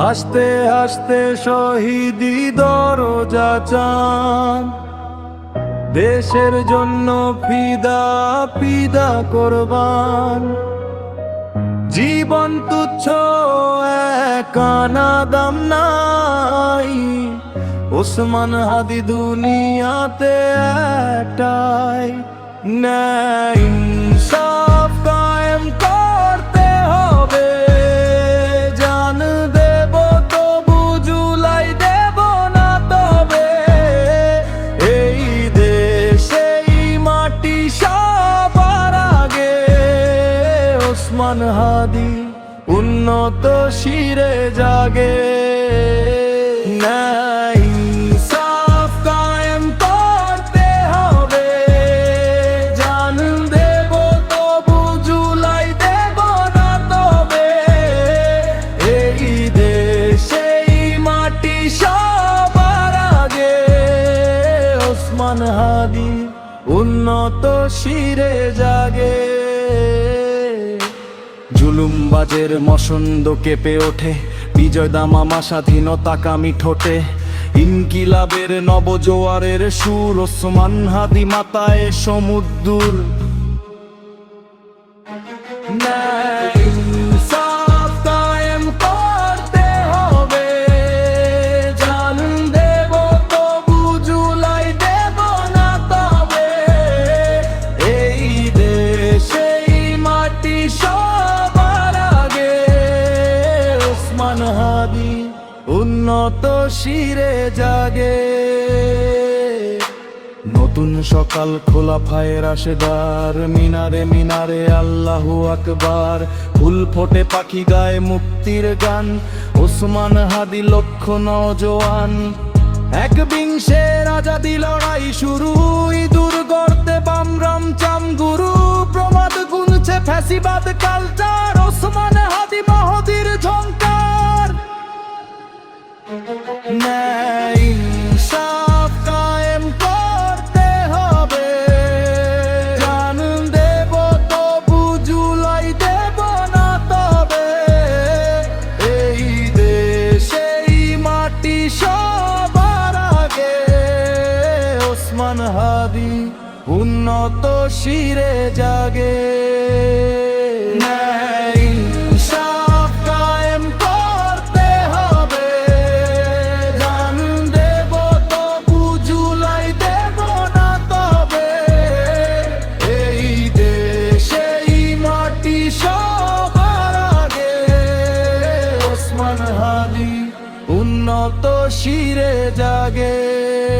হাসতে হাসতে শহীদি দরজা চান। দেশের জন্য ফিদা ফিদা করবান। জীবন তুচ্ছ কানা দাম নাই। ওসমান হাদি দুনিয়াতে একটাই ন্যায়। ওসমান হাদি উন্নত শিরে জাগে। কায়েম হবে। দেব না তবে। এই মাটি হাদি উন্নত শিরে জাগে। জুলুমবাজের মসন্দ কেঁপে ওঠে। বিজয় দামা স্বাধীনতা কামি ঠোঁটে। ইনকিলাবের নবজোয়ারের সুর ওসমান হাদি মাতায় সমুদ্র উন্নত শিরে জাগে। নতুন সকাল খোলা ফায়ের আসেদার মিনারে মিনারে আল্লাহু আকবার। ফুল ফোটে পাখি গায়ে মুক্তির গান, ওসমান হাদি লক্ষ নজওয়ান এক বিংশের আজাদি লড়াই শুরু, ইঁদুর গর্তে বামরাম চাম গুরু, প্রমাদ গুনছে ফ্যাসিবাদ কালচার আগে। ওসমান হাদি উন্নত শিরে জাগে।